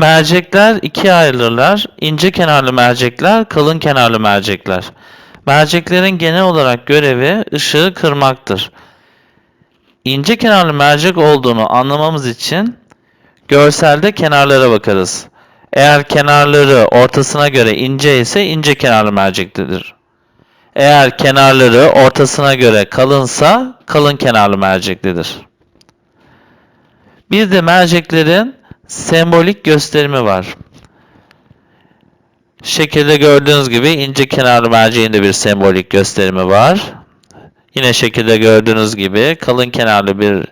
Mercekler ikiye ayrılırlar. İnce kenarlı mercekler, kalın kenarlı mercekler. Merceklerin genel olarak görevi ışığı kırmaktır. İnce kenarlı mercek olduğunu anlamamız için görselde kenarlara bakarız. Eğer kenarları ortasına göre ince ise ince kenarlı mercektedir. Eğer kenarları ortasına göre kalınsa kalın kenarlı mercektedir. Bir de merceklerin sembolik gösterimi var. Şekilde gördüğünüz gibi ince kenarlı merceğin de bir sembolik gösterimi var. Yine şekilde gördüğünüz gibi kalın kenarlı bir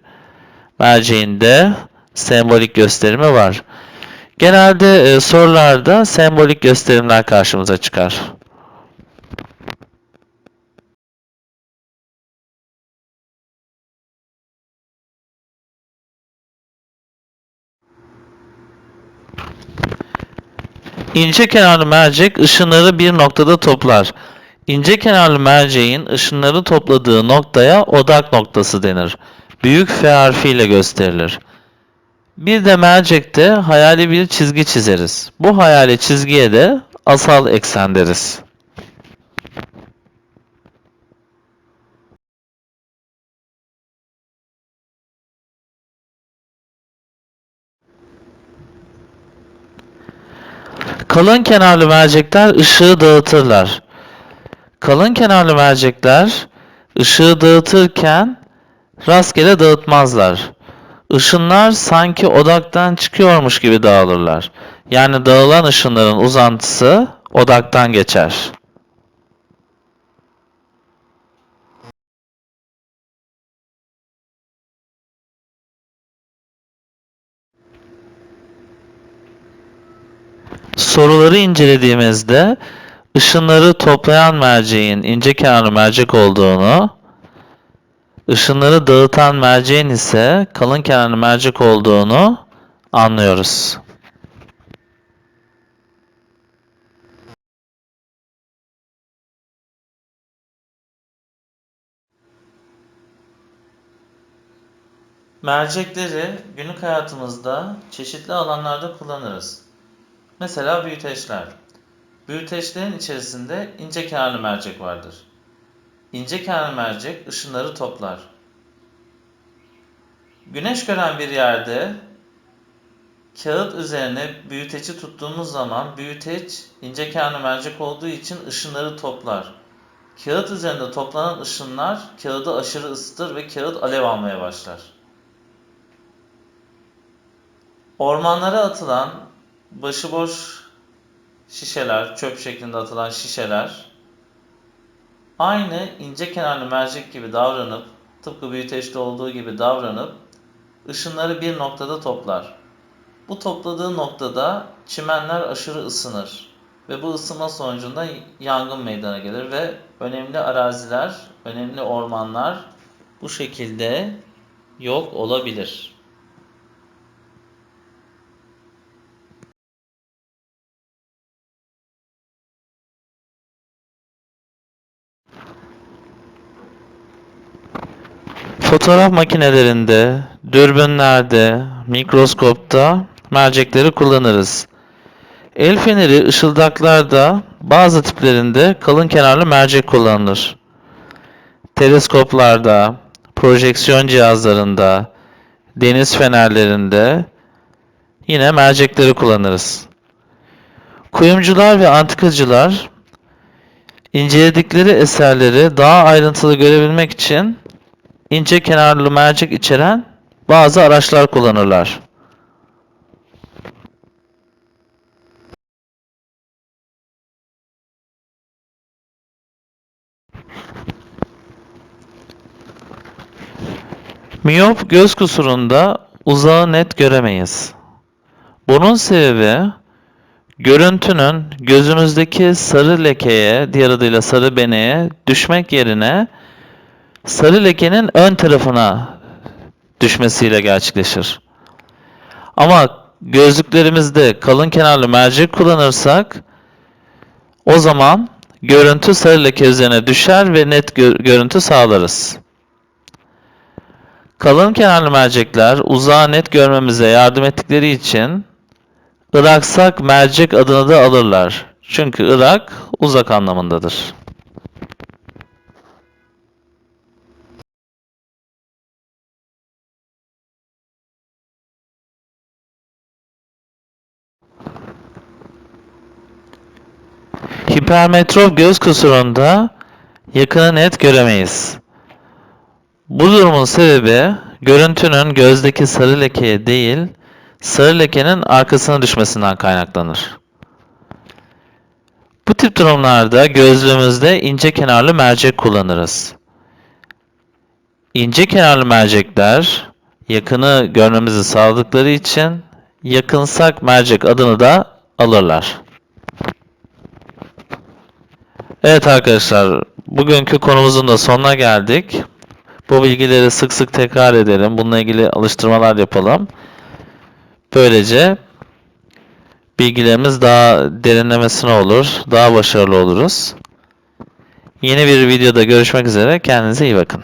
merceğin de sembolik gösterimi var. Genelde e, sorularda sembolik gösterimler karşımıza çıkar. İnce kenarlı mercek ışınları bir noktada toplar. İnce kenarlı merceğin ışınları topladığı noktaya odak noktası denir. Büyük F harfiyle gösterilir. Bir de mercekte hayali bir çizgi çizeriz. Bu hayali çizgiye de asal eksen deriz. Kalın kenarlı mercekler ışığı dağıtırlar. Kalın kenarlı mercekler ışığı dağıtırken rastgele dağıtmazlar. Işınlar sanki odaktan çıkıyormuş gibi dağılırlar. Yani dağılan ışınların uzantısı odaktan geçer. Soruları incelediğimizde ışınları toplayan merceğin ince kenarlı mercek olduğunu, ışınları dağıtan merceğin ise kalın kenarlı mercek olduğunu anlıyoruz. Mercekleri günlük hayatımızda çeşitli alanlarda kullanırız. Mesela büyüteçler. Büyüteçlerin içerisinde ince kenarlı mercek vardır. İnce kenarlı mercek ışınları toplar. Güneş gören bir yerde kağıt üzerine büyüteci tuttuğumuz zaman büyüteç ince kenarlı mercek olduğu için ışınları toplar. Kağıt üzerinde toplanan ışınlar kağıdı aşırı ısıtır ve kağıt alev almaya başlar. Ormanlara atılan başıboş şişeler, çöp şeklinde atılan şişeler aynı ince kenarlı mercek gibi davranıp tıpkı büyüteçte olduğu gibi davranıp ışınları bir noktada toplar. Bu topladığı noktada çimenler aşırı ısınır ve bu ısınma sonucunda yangın meydana gelir ve önemli araziler, önemli ormanlar bu şekilde yok olabilir. Fotoğraf makinelerinde, dürbünlerde, mikroskopta mercekleri kullanırız. El feneri ışıldaklarda bazı tiplerinde kalın kenarlı mercek kullanılır. Teleskoplarda, projeksiyon cihazlarında, deniz fenerlerinde yine mercekleri kullanırız. Kuyumcular ve antikacılar inceledikleri eserleri daha ayrıntılı görebilmek için ince kenarlı mercek içeren bazı araçlar kullanırlar. Miyop göz kusurunda uzağı net göremeyiz. Bunun sebebi görüntünün gözümüzdeki sarı lekeye, diğer adıyla sarı beneye düşmek yerine sarı lekenin ön tarafına düşmesiyle gerçekleşir. Ama gözlüklerimizde kalın kenarlı mercek kullanırsak o zaman görüntü sarı leke üzerine düşer ve net gö- görüntü sağlarız. Kalın kenarlı mercekler uzağı net görmemize yardım ettikleri için Iraksak mercek adını da alırlar. Çünkü Irak uzak anlamındadır. Hipermetrop göz kusurunda yakını net göremeyiz. Bu durumun sebebi görüntünün gözdeki sarı lekeye değil, sarı lekenin arkasına düşmesinden kaynaklanır. Bu tip durumlarda gözlüğümüzde ince kenarlı mercek kullanırız. İnce kenarlı mercekler yakını görmemizi sağladıkları için yakınsak mercek adını da alırlar. Evet arkadaşlar, bugünkü konumuzun da sonuna geldik. Bu bilgileri sık sık tekrar edelim. Bununla ilgili alıştırmalar yapalım. Böylece bilgilerimiz daha derinlemesine olur, daha başarılı oluruz. Yeni bir videoda görüşmek üzere. Kendinize iyi bakın.